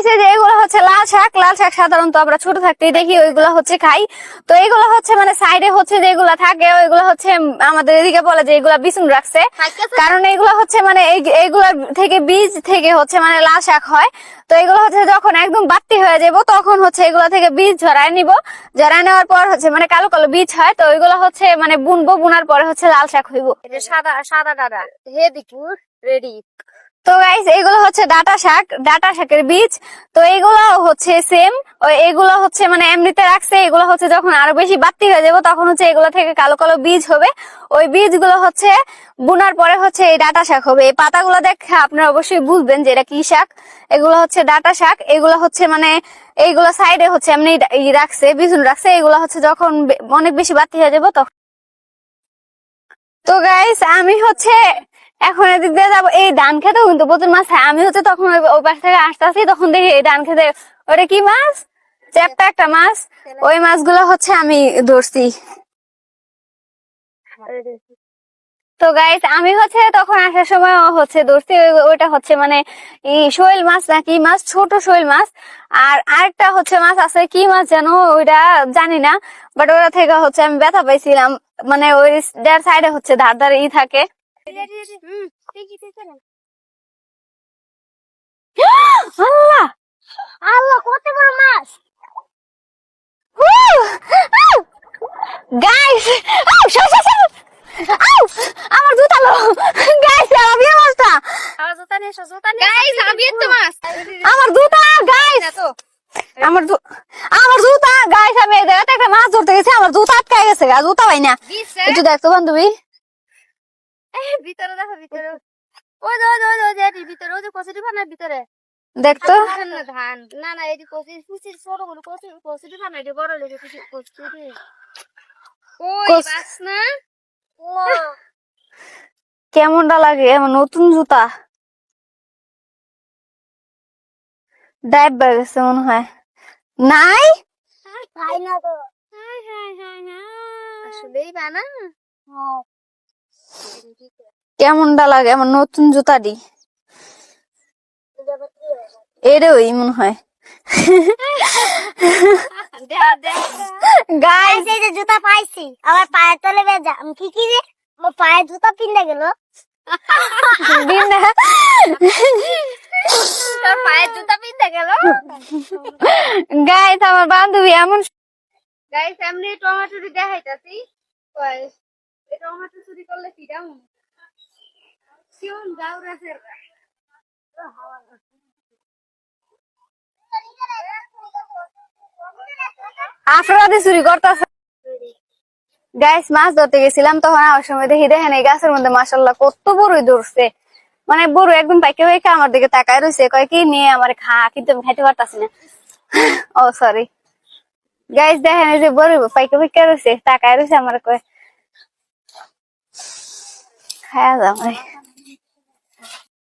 এই যে এগুলো হচ্ছে লাল শাক লাল শাক সাধারণত আমরা ছোট থাকতেই দেখি ওইগুলো হচ্ছে খাই। তো এগুলো হচ্ছে মানে সাইডে হচ্ছে যেগুলো থাকে ওইগুলো হচ্ছে আমাদের এদিকে বলে যে এগুলা বিছুন রাখছে। কারণ এগুলো হচ্ছে মানে এই- থেকে বীজ থেকে হচ্ছে মানে লাল শাক হয়। তো এগুলো হচ্ছে যখন একদম বাত্তি হয়ে যাব তখন হচ্ছে এগুলো থেকে বীজ ঝরায় নিব। ঝরায় নেওয়ার পর হচ্ছে মানে কালো কালো বীজ হয় তো ওইগুলো হচ্ছে মানে বুনবো বুনার পরে হচ্ছে লাল শাক হইব। এটা সাদা সাদা দাদা। হে রেডি। তো গাইস এগুলো হচ্ছে ডাটা শাক, ডাটা শাকের বীজ। তো এগুলো হচ্ছে সেম এগুলো হচ্ছে মানে এমনিতে রাখছে, এগুলো হচ্ছে যখন আরও বেশি বাড়তি হয়ে যাবে, তখন হচ্ছে এগুলো থেকে কালো কালো বীজ হবে। ওই বীজগুলো হচ্ছে বুনার পরে হচ্ছে এই ডাটা শাক হবে। এই পাতাগুলো দেখে আপনারা অবশ্যই বুঝবেন যে এটা কি শাক। এগুলো হচ্ছে ডাটা শাক, এগুলো হচ্ছে মানে এইগুলো সাইডে হচ্ছে এমনি রাখছে বিছুন রাখছে, এগুলো হচ্ছে যখন অনেক বেশি বাড়তি হয়ে যাবে তখন তো গাইস আমি হচ্ছে এখন এদিক দিয়ে যাব। এই ধান খেতেও কিন্তু প্রচুর মাছ আমি হচ্ছে তখন ওই পাশ থেকে আসতেছি, তখন দেখি এই ধান খেতে ওটা কি মাছ? চ্যাপটা একটা মাছ। ওই মাছগুলো হচ্ছে আমি ধরছি। তো গাইস আমি হচ্ছে তখন আসার সময় হচ্ছে ধরছি। ওইটা হচ্ছে মানে শৈল মাছ না কি মাছ? ছোট শৈল মাছ। আর আরেকটা হচ্ছে মাছ আছে। কি মাছ জানো ওইটা জানি না। বাট ওটা থেকে হচ্ছে আমি ব্যথা পাইছিলাম। মানে ওই সাইডে হচ্ছে ধার ধারে ই থাকে। আল্লাহ! আল্লাহ কত বড় মাছ! গাইস আমার জুতা গাইস আমি মাছটা! আর জুতা নিয়ে জুতা নিয়ে গাইস আমি তো মাছ! আমার জুতা গাইস আমার আমার জুতা গাইস আমি এই জায়গাতে একটা মাছ ধরতে গেছি আমার জুতা গেছে গা জুতা পাই না একটু দেখতো বান্ধবী। এ, ভিতরে দেখো ভিতরে। ওই যে, ওই যে, ওই যে, ওই যে, এটির ভিতরে ওই যে কচুরি ফানার ভিতরে। দেখতো। ধান না ধান। না না এটি কচি কুচির ছোটগুলো কচি কচুরি ফানা এটি বড় লেগে কুচি কচুরি। ওই বাস না? কেমনটা লাগে? আমার নতুন জুতা। ডাইভ গেছে মনে হয়। নাই? পাই না হাই হাই হাই হাই। আসলেই বানা কেমনটা লাগে? আমার নতুন জুতা দি। এরে ওই মনে হয়। গাইস এই যে জুতা পাইছি আমার পায়ের তলে বেজা কি কি রে আমার পায়ে জুতা পিন্দা গেল। দিন না তোর পায়ে জুতা পিন্দা গেল? গাইস আমার বান্ধবী এমন গাইস এমনি টমেটো দেখাইতাছি টমেটো চুরি করলে ফিরাম কেমন গাও রাসের আফরাদে চুরি করতেছে। গাইস মাছ ধরতে গেছিলাম, তখন আমার সময় দেখি, দেখেন এই গাছের মধ্যে মাসাল্লাহ কত বড়ই ধরছে। মানে বড় একদম পাইকে পাইকে আমার দিকে তাকায় রয়েছে কয় কি নিয়ে আমার খা, কিন্তু আমি খাইতে পারতাছি না। ও সরি গাইস দেখেন যে বড় পাইকে পাইকে রয়েছে তাকায় রয়েছে আমার কয়ে। খায়া যাও রে